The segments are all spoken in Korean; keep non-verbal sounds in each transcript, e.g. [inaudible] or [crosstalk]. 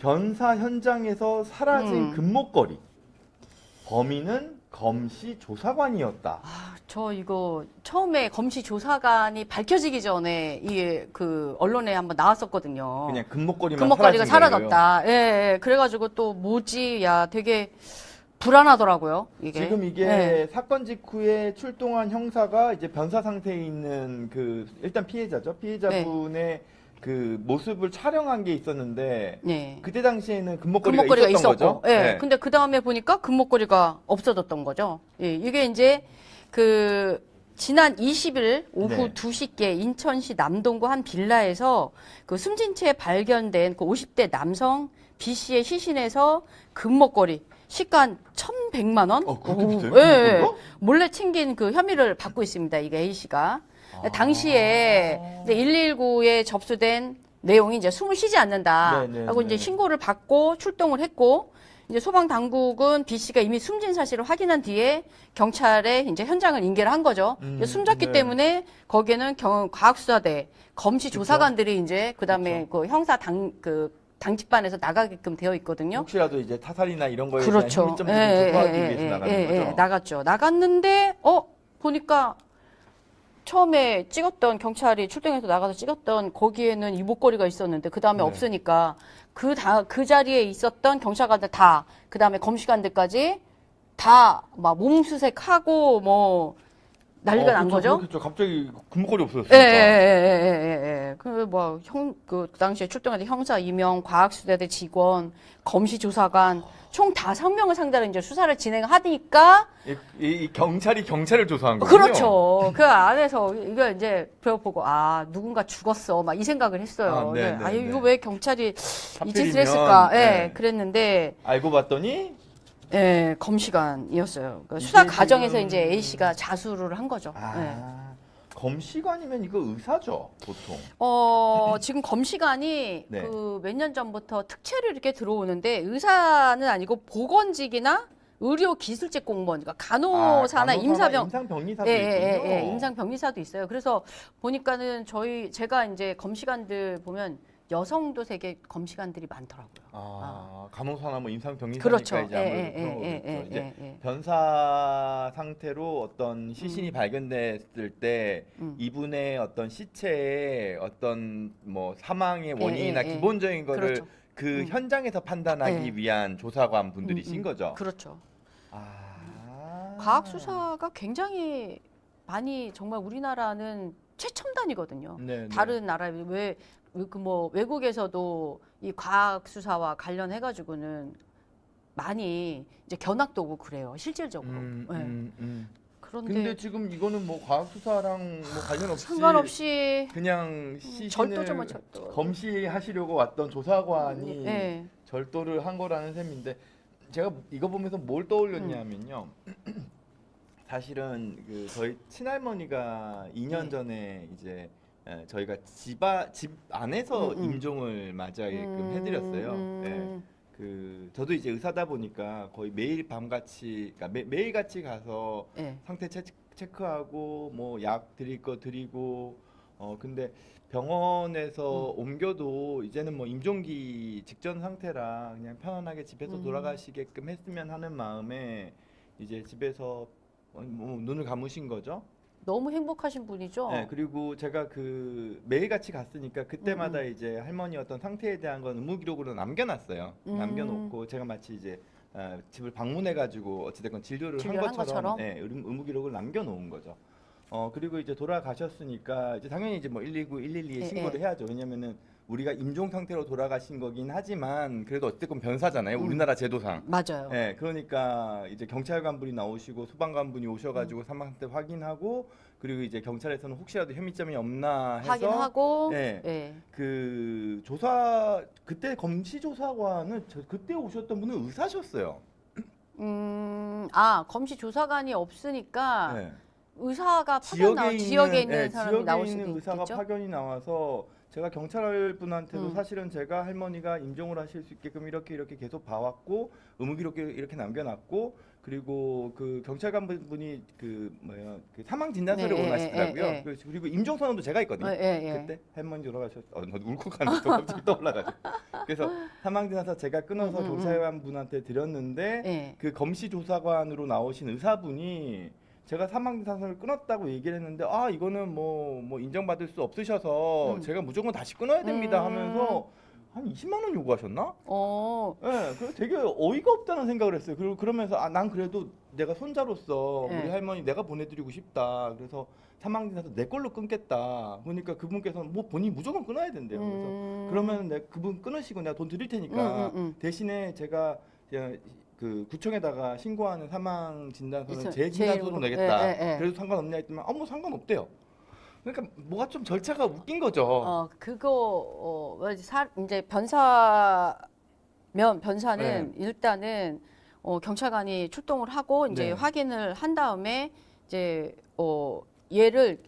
변사 현장에서 사라진 음. 금목걸이. 범인은 검시 조사관이었다. 아, 저 이거 처음에 검시 조사관이 밝혀지기 전에 이게 그 언론에 한번 나왔었거든요. 그냥 금목걸이만 금목걸이가 사라진 거예요. 사라졌다. 예, 예. 그래가지고 또 뭐지? 야, 되게 불안하더라고요. 이게. 지금 이게 예. 사건 직후에 출동한 형사가 이제 변사 상태에 있는 그 일단 피해자죠. 피해자분의 네. 그 모습을 촬영한 게 있었는데 네. 그때 당시에는 금목걸이가, 금목걸이가 있었던 있었고, 거죠. 예. 네. 근데 그 다음에 보니까 금목걸이가 없어졌던 거죠. 예. 이게 이제 그 지난 20일 오후 네. 2시께 인천시 남동구 한 빌라에서 그 숨진 채 발견된 그 50대 남성 B 씨의 시신에서 금목걸이 시가 1,100만 원? 어, 그렇게 오, 비싸요? 예, 예. 몰래 챙긴 그 혐의를 받고 있습니다. 이게 A 씨가. 아. 당시에 이제 119에 접수된 내용이 이제 숨을 쉬지 않는다. 네, 네, 하고 네. 이제 신고를 받고 출동을 했고 이제 소방 당국은 B 씨가 이미 숨진 사실을 확인한 뒤에 경찰에 이제 현장을 인계를 한 거죠. 음, 이제 숨졌기 네. 때문에 거기에는 경, 과학수사대 검시 조사관들이 이제 그다음에 그 형사 당 그 당직반에서 나가게끔 되어 있거든요. 혹시라도 이제 타살이나 이런 거에 그렇죠. 대한 혐의점들을 조사하기 위해서 나가는 예, 거죠. 예, 나갔죠. 나갔는데 어 보니까 처음에 찍었던 경찰이 출동해서 나가서 찍었던 거기에는 이 목걸이가 있었는데 그 다음에 네. 없으니까 그 다 그 자리에 있었던 경찰관들 다 그 다음에 검시관들까지 다 막 몸수색하고 뭐 난리가 어, 난 그렇죠. 거죠. 그렇죠. 갑자기 예, 없어졌으니까. 예, 예, 예, 예, 예. 그, 뭐, 형, 그, 당시에 출동한 형사 이명, 과학수사대 직원, 검시 조사관, 총 다섯 명을 상대로 이제 수사를 진행하니까, 이, 이- 이 경찰이 경찰을 조사한 거군요. 그렇죠. 그 안에서 이거 이제 배워보고, 아, 누군가 죽었어. 막 이 생각을 했어요. 아, 네, 네, 네. 이거 왜 경찰이 이 하필이면, 짓을 했을까. 예, 네. 그랬는데, 알고 봤더니 예, 검시관이었어요. 그 이게 수사 과정에서 지금- 이제 A씨가 자수를 한 거죠. 예. 아, 검시관이면 이거 의사죠, 보통. 어, 지금 검시관이 [laughs] 네. 그 몇 년 전부터 특채로 이렇게 들어오는데 의사는 아니고 보건직이나 의료 기술직 공무원, 그러니까 간호사나 아, 임사병 임상병리사도 예, 예, 있군요. 예, 예, 임상 병리사도 있어요. 그래서 보니까는 저희 제가 이제 검시관들 보면 여성도 되게 검시관들이 많더라고요. 아, 간호사나 뭐 임상병리사니까 그렇죠. 이제 아무래도 그런 거겠죠. 이제 예, 예. 변사 상태로 어떤 시신이 발견됐을 때 음. 이분의 어떤 시체의 어떤 뭐 사망의 예, 원인이나 예, 예. 기본적인 거를 그렇죠. 그 음. 현장에서 판단하기 예. 위한 조사관 분들이신 음, 음. 거죠. 그렇죠. 아. 과학 수사가 굉장히 많이 정말 우리나라는 최첨단이거든요. 네, 네. 다른 나라에 왜 그 뭐 외국에서도 이 과학 수사와 관련해 가지고는 많이 이제 견학도 오고 그래요. 실질적으로. 음, 네. 음, 음. 그런데 근데 지금 이거는 뭐 과학 수사랑 뭐 관련 없이 상관없이 그냥 시신을 절도죠, 뭐 절도. 검시하시려고 왔던 조사관이 예. 절도를 한 거라는 셈인데 제가 이거 보면서 뭘 떠올렸냐면요. [clears throat] 사실은 그 저희 친할머니가 2년 네. 전에 이제 에, 저희가 집아 집 안에서 음, 음. 임종을 맞이하게끔 음, 해드렸어요. 음, 예. 그 저도 이제 의사다 보니까 거의 매일 밤같이 그러니까 매, 매일 같이 가서 예. 상태 체, 체크하고 뭐 약 드릴 거 드리고 어 근데 병원에서 음. 옮겨도 이제는 뭐 임종기 직전 상태라 그냥 편안하게 집에서 음. 돌아가시게끔 했으면 하는 마음에 이제 집에서 어, 뭐 눈을 감으신 거죠. 너무 행복하신 분이죠. 네, 그리고 제가 그 매일 같이 갔으니까 그때마다 음, 이제 할머니 어떤 상태에 대한 건 의무 기록으로 남겨놨어요. 음. 남겨놓고 제가 마치 이제 어, 집을 방문해가지고 어찌됐건 진료를, 진료를 한 한 것처럼, 것처럼? 예, 의무 기록을 남겨놓은 거죠. 어 그리고 이제 돌아가셨으니까 이제 당연히 이제 뭐 119, 112에 예, 신고를 예. 해야죠. 왜냐면은 우리가 임종 상태로 돌아가신 거긴 하지만 그래도 어쨌든 변사잖아요. 음. 우리나라 제도상. 맞아요. 예, 그러니까 이제 경찰관분이 나오시고 소방관 분이 오셔가지고 사망 상태 확인하고 그리고 이제 경찰에서는 혹시라도 혐의점이 없나 해서 확인하고 예. 예. 그 조사 그때 검시 조사관은 저 그때 오셨던 분은 의사셨어요. 음, 아, 검시 조사관이 없으니까 네. 의사가 파견 나 지역에 있는 예, 사람이 지역에 나올 있는 수도 의사가 있겠죠. 파견이 나와서 제가 경찰 분한테도 음. 사실은 제가 할머니가 임종을 하실 수 있게끔 이렇게 이렇게 계속 봐왔고 의무 기록에 이렇게 남겨놨고 그리고 그 경찰 간부분이 그 뭐야 그 사망 진단서를 네, 원하시더라고요. 예, 예, 예. 그래서 그리고 임종 선언도 제가 있거든요. 어, 예, 예. 그때 할머니 돌아가셨. 어, 너 울컥하네. 또 갑자기 떠올라가지고. 그래서 사망 진단서 제가 끊어서 음, 음, 음. 경찰관 분한테 드렸는데 예. 그 검시 조사관으로 나오신 의사분이 제가 사망 진단서를 끊었다고 얘기를 했는데 아 이거는 뭐 뭐 인정받을 수 없으셔서 음. 제가 무조건 다시 끊어야 됩니다 음. 하면서 한 20만 원 요구하셨나? 어, 예, 그래서 되게 어이가 없다는 생각을 했어요. 그리고 그러면서 아, 난 그래도 내가 손자로서 네. 우리 할머니 내가 보내드리고 싶다. 그래서 사망진에서 내 걸로 끊겠다. 그러니까 그분께서는 뭐 본인 무조건 끊어야 된대요. 그래서 음. 그러면 내 그분 끊으시고 내가 돈 드릴 테니까 음, 음, 음. 대신에 제가 그 구청에다가 신고하는 사망 진단서는 제 진단서로 내겠다. 예, 예, 예. 그래도 상관없냐 했더니 아무 상관없대요. 그러니까 뭐가 좀 절차가 웃긴 거죠. 어 그거 어 뭐지, 사, 이제 변사면 변사는 일단은 어 경찰관이 출동을 하고 이제 네. 확인을 한 다음에 이제 어 얘를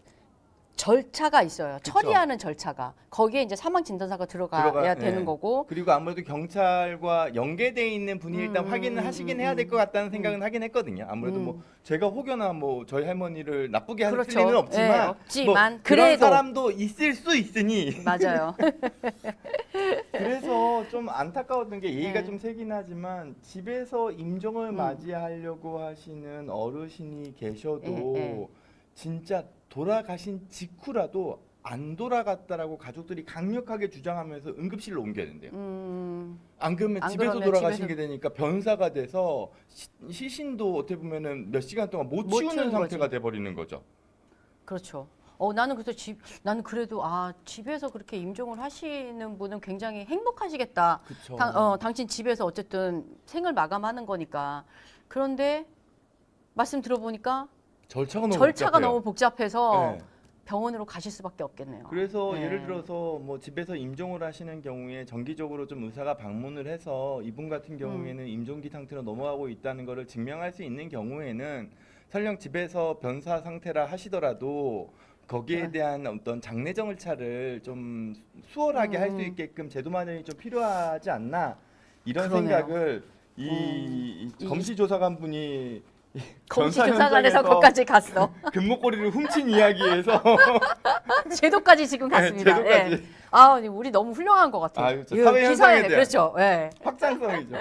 절차가 있어요. 그쵸. 처리하는 절차가 거기에 이제 사망 진단서가 들어가야 들어가- 되는 예. 거고 그리고 아무래도 경찰과 연계돼 있는 분이 일단 음, 확인을 음, 하시긴 음, 해야 될 것 같다는 음. 생각은 하긴 했거든요. 아무래도 음. 뭐 제가 혹여나 뭐 저희 할머니를 나쁘게 할 그렇죠. 리는 없지만, 예, 없지만 뭐 그런 그래도 사람도 있을 수 있으니 맞아요. [laughs] 그래서 좀 안타까웠던 게 예의가 네. 좀 세긴 하지만 집에서 임종을 음. 맞이하려고 하시는 어르신이 계셔도 예, 예. 진짜 돌아가신 직후라도 안 돌아갔다라고 가족들이 강력하게 주장하면서 응급실로 옮겨야 된대요. 음, 안 그러면 안 집에서 그러면 돌아가신 집에서- 게 되니까 변사가 돼서 시, 시신도 어떻게 보면은 몇 시간 동안 못, 못 치우는 치우는 상태가. 돼 버리는 거죠. 그렇죠. 어 나는 그래서 집 나는 그래도 아 집에서 그렇게 임종을 하시는 분은 굉장히 행복하시겠다. 그렇죠. 당, 어, 당신 집에서 어쨌든 생을 마감하는 거니까. 그런데 말씀 들어보니까 절차가 너무 절차가 복잡해요. 너무 복잡해서 네. 병원으로 가실 수밖에 없겠네요. 그래서 네. 예를 들어서 뭐 집에서 임종을 하시는 경우에 정기적으로 좀 의사가 방문을 해서 이분 음. 같은 경우에는 임종기 상태로 넘어가고 있다는 것을 증명할 수 있는 경우에는 설령 집에서 변사 상태라 하시더라도 거기에 네. 대한 어떤 장례 절차를 좀 수월하게 할 수 음. 있게끔 제도 마련이 좀 필요하지 않나 이런 그러네요. 생각을 이, 음. 이 검시 조사관 분이 검시조사관에서 거기까지 갔어. [laughs] 금목걸이를 훔친 이야기에서 [laughs] 제도까지 지금 갔습니다. 네, 제도까지. 예. 아, 우리 너무 훌륭한 것 같아요. 아유, 저이 사회 현상에 대한- 그렇죠. 예. 확장성이죠.